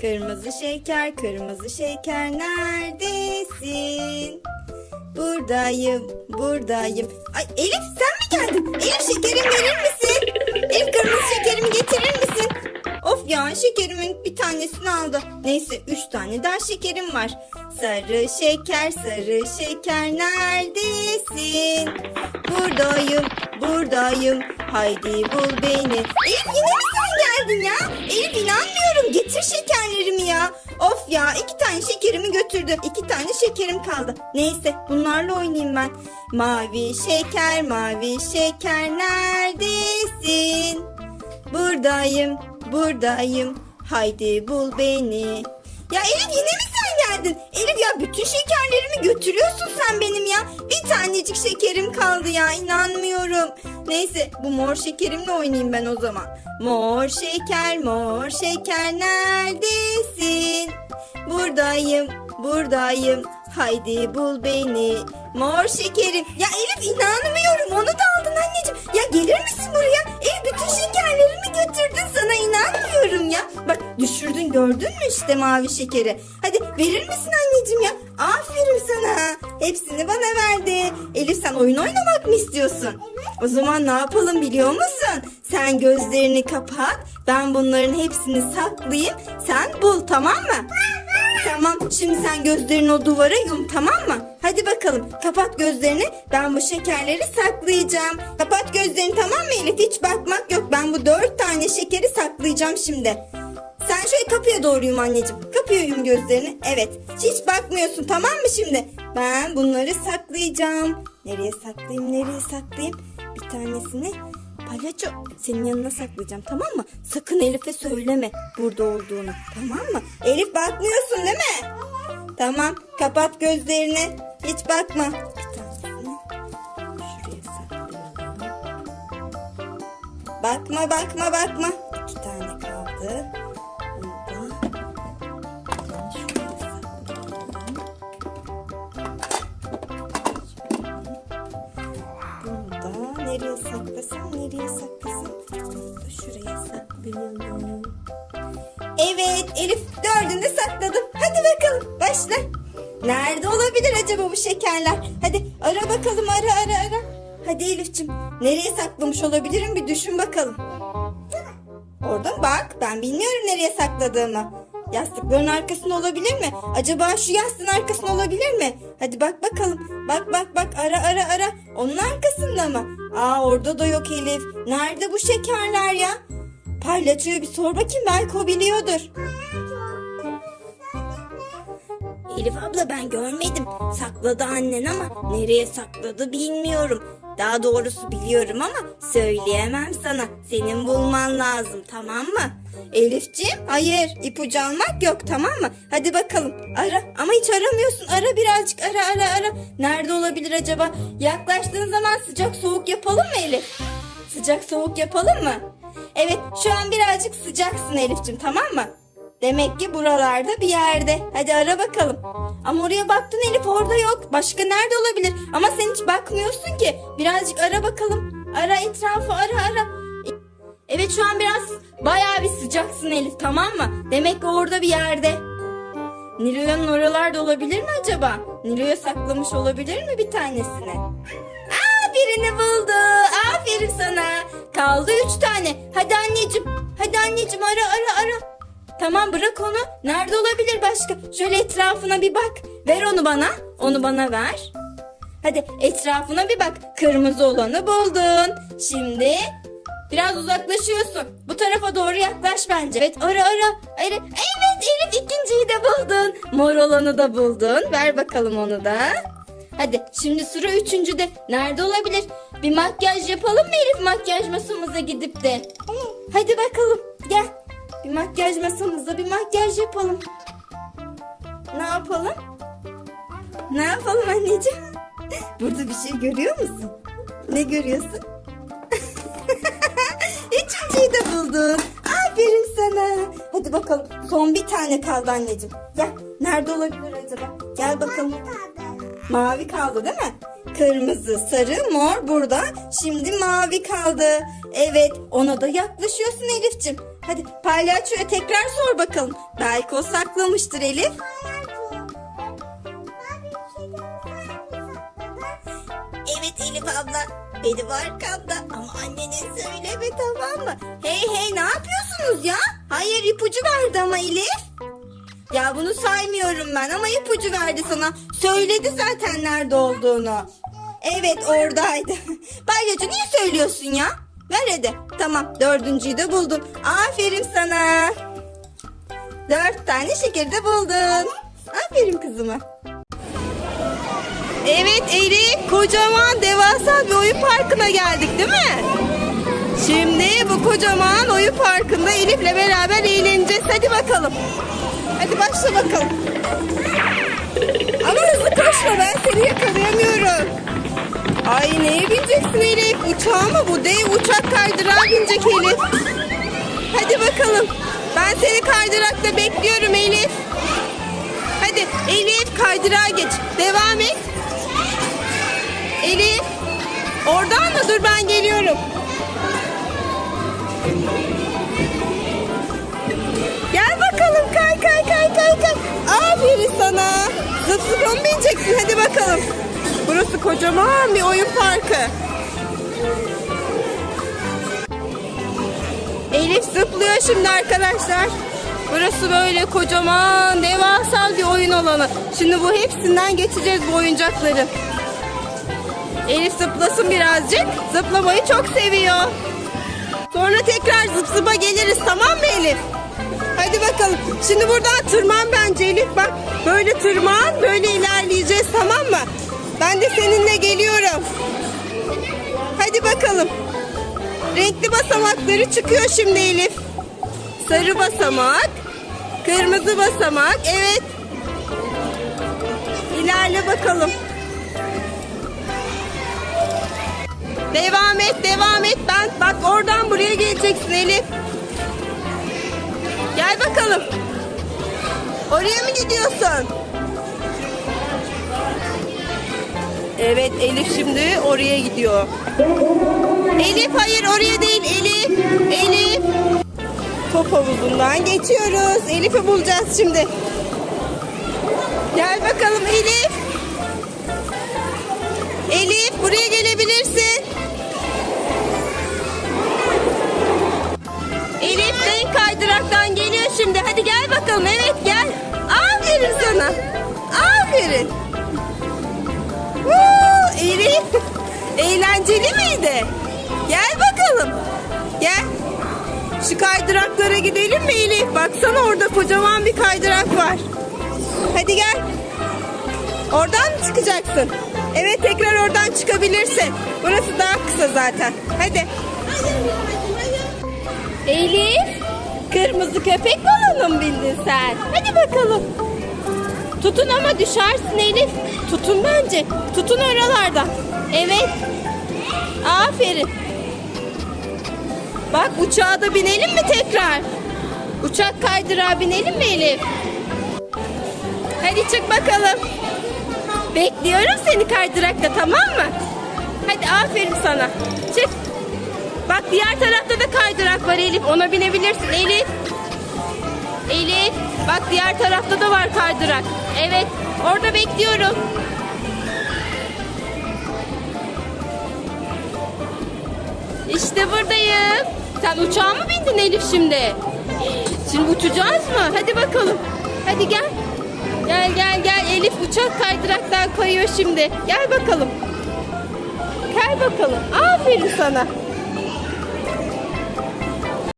Kırmızı şeker, kırmızı şeker neredesin? Buradayım, buradayım. Ay Elif sen mi geldin? Elif şekerimi verir misin? Elif kırmızı şekerimi getirir misin? Of ya şekerimin bir tanesini aldı. Neyse üç tane daha şekerim var. Sarı şeker, sarı şeker neredesin? Buradayım, buradayım. Haydi bul beni. Elif yine mi sen geldin ya? Elif inanmıyorum. Getir şekerlerimi ya. Of ya iki tane şekerimi götürdü. İki tane şekerim kaldı. Neyse bunlarla oynayayım ben. Mavi şeker, mavi şeker neredesin? Buradayım, buradayım. Haydi bul beni. Ya Elif yine mi sen geldin? Elif ya bütün şekerlerimi götürüyorsun sen benim ya. Bir tanecik şekerim kaldı ya inanmıyorum. Neyse bu mor şekerimle oynayayım ben o zaman. Mor şeker, mor şeker neredesin? Buradayım, buradayım. Haydi bul beni. Mor şekerim. Ya Elif inanmıyorum. Onu da aldın anneciğim. Ya gelir misin buraya? Elif bütün şekerlerimi götürdün. Sana inanmıyorum ya. Bak düşürdün gördün mü işte mavi şekeri. Verir misin anneciğim ya? Aferin sana. Hepsini bana verdi. Elif sen oyun oynamak mı istiyorsun? O zaman ne yapalım biliyor musun? Sen gözlerini kapat. Ben bunların hepsini saklayayım. Sen bul tamam mı? Tamam şimdi sen gözlerini o duvara yum tamam mı? Hadi bakalım kapat gözlerini ben bu şekerleri saklayacağım. Kapat gözlerini tamam mı Elif hiç bakmak yok ben bu dört tane şekeri saklayacağım şimdi. Sen şöyle kapıya doğru yum anneciğim. Kapıya yum gözlerini. Evet. Hiç bakmıyorsun tamam mı şimdi? Ben bunları saklayacağım. Nereye saklayayım? Nereye saklayayım? Bir tanesini palyaço senin yanına saklayacağım tamam mı? Sakın Elif'e söyleme burada olduğunu. Tamam mı? Elif bakmıyorsun değil mi? Tamam. Kapat gözlerini. Hiç bakma. Bir tanesini şuraya saklayalım. Bakma bakma bakma. İki tane kaldı. Nereye saklasam? Nereye saklasam? Şuraya saklayalım. Evet Elif dördünü sakladım. Hadi bakalım başla. Nerede olabilir acaba bu şekerler? Hadi ara bakalım ara ara ara. Hadi Elif'ciğim nereye saklamış olabilirim bir düşün bakalım. Orada mı? bak ben bilmiyorum nereye sakladığımı. Yastıkların arkasında olabilir mi? Acaba şu yastığın arkasında olabilir mi? Hadi bak bakalım. Bak bak bak ara ara ara. Onun arkasında mı? Aa orada da yok Elif. Nerede bu şekerler ya? Palyaçoya bir sor bakayım belki o biliyordur. Elif abla ben görmedim. Sakladı annen ama nereye sakladı bilmiyorum. Daha doğrusu biliyorum ama söyleyemem sana. Senin bulman lazım tamam mı? Elifciğim hayır ipucu almak yok tamam mı? Hadi bakalım ara ama hiç aramıyorsun. Ara birazcık ara ara ara. Nerede olabilir acaba? Yaklaştığın zaman sıcak soğuk yapalım mı Elif? Sıcak soğuk yapalım mı? Evet şu an birazcık sıcaksın Elifciğim tamam mı? Demek ki buralarda bir yerde. Hadi ara bakalım. Ama oraya baktın Elif orada yok. Başka nerede olabilir? Ama sen hiç bakmıyorsun ki. Birazcık ara bakalım. Ara etrafı ara ara. Evet şu an biraz bayağı bir sıcaksın Elif tamam mı? Demek ki orada bir yerde. Nilo'nun oralarda olabilir mi acaba? Nilo'ya saklamış olabilir mi bir tanesini? Aa birini buldu. Aferin sana. Kaldı üç tane. Hadi anneciğim. Hadi anneciğim ara ara ara. Tamam bırak onu. Nerede olabilir başka? Şöyle etrafına bir bak. Ver onu bana. Onu bana ver. Hadi etrafına bir bak. Kırmızı olanı buldun. Şimdi biraz uzaklaşıyorsun. Bu tarafa doğru yaklaş bence. Evet ara ara. ara. Evet Elif ikinciyi de buldun. Mor olanı da buldun. Ver bakalım onu da. Hadi şimdi sıra üçüncüde. Nerede olabilir? Bir makyaj yapalım mı Elif makyaj masamıza gidip de? Hadi bakalım gel. Bir makyaj masamızda bir makyaj yapalım. Ne yapalım? Ne yapalım anneciğim? Burada bir şey görüyor musun? Ne görüyorsun? Üçüncüyü de buldun. Aferin sana. Hadi bakalım. Son bir tane kaldı anneciğim. Gel. Nerede olabilir acaba? Gel bakalım. Mavi kaldı değil mi? Kırmızı, sarı, mor burada. Şimdi mavi kaldı. Evet ona da yaklaşıyorsun Elif'ciğim. Hadi palyaçoya tekrar sor bakalım. Belki o saklamıştır Elif. Evet Elif abla. Benim arkamda ama annene söyleme tamam mı? Hey hey ne yapıyorsunuz ya? Hayır ipucu verdi ama Elif. Ya bunu saymıyorum ben ama ipucu verdi sana. Söyledi zaten nerede olduğunu. Evet oradaydı. Palyaço niye söylüyorsun ya? Ver hadi. Tamam dördüncüyü de buldun. Aferin sana. Dört tane şekeri de buldun. Aferin kızıma. Evet Elif kocaman devasa bir oyun parkına geldik değil mi? Şimdi bu kocaman oyun parkında Elif'le beraber eğleneceğiz. Hadi bakalım. Hadi başla bakalım. Ama hızlı koşma ben seni yakalayamıyorum. Ay neye bineceksin Elif? Uçağa mı bu? Dev uçak kaydırağa binecek Elif. Hadi bakalım. Ben seni kaydırakta bekliyorum Elif. Hadi Elif kaydırağa geç. Devam et. Elif. Oradan mı? Dur ben geliyorum. Gel bakalım kay kay kay kay kay. Aferin sana. Zıp zıp bineceksin? Hadi bakalım. Burası kocaman bir oyun parkı. Elif zıplıyor şimdi arkadaşlar. Burası böyle kocaman, devasa bir oyun alanı. Şimdi bu hepsinden geçeceğiz bu oyuncakları. Elif zıplasın birazcık. Zıplamayı çok seviyor. Sonra tekrar zıp zıpa geliriz tamam mı Elif? Hadi bakalım. Şimdi buradan tırman bence Elif bak. Böyle tırman böyle ilerleyeceğiz tamam mı? Ben de seninle geliyorum. Hadi bakalım. Renkli basamakları çıkıyor şimdi Elif. Sarı basamak. Kırmızı basamak. Evet. İlerle bakalım. Devam et, devam et. Ben bak oradan buraya geleceksin Elif. Gel bakalım. Oraya mı gidiyorsun? Evet Elif şimdi oraya gidiyor. Elif hayır oraya değil Elif. Elif. Top havuzundan geçiyoruz. Elif'i bulacağız şimdi. Gel bakalım Elif. Elif buraya gelebilirsin. Elif kaydıraktan geliyor şimdi. Hadi gel bakalım. Evet gel. Eğlenceli miydi? Gel bakalım. Gel. Şu kaydıraklara gidelim mi Elif? Baksana orada kocaman bir kaydırak var. Hadi gel. Oradan mı çıkacaksın? Evet tekrar oradan çıkabilirsin. Burası daha kısa zaten. Hadi. Elif, kırmızı köpek balonu mu bindin sen? Hadi bakalım. Tutun ama düşersin Elif. Tutun bence. Tutun oralarda. Evet. Aferin. Bak uçağa da binelim mi tekrar? Uçak kaydırağa binelim mi Elif? Hadi çık bakalım. Bekliyorum seni kaydırakta tamam mı? Hadi aferin sana. Çık. Bak diğer tarafta da kaydırak var Elif. Ona binebilirsin Elif. Elif. Bak diğer tarafta da var kaydırak. Evet. Orada bekliyorum. İşte buradayım. Sen uçağa mı bindin Elif şimdi? Şimdi uçacağız mı? Hadi bakalım. Hadi gel. Gel gel gel. Elif uçak kaydıraktan kayıyor şimdi. Gel bakalım. Gel bakalım. Aferin sana.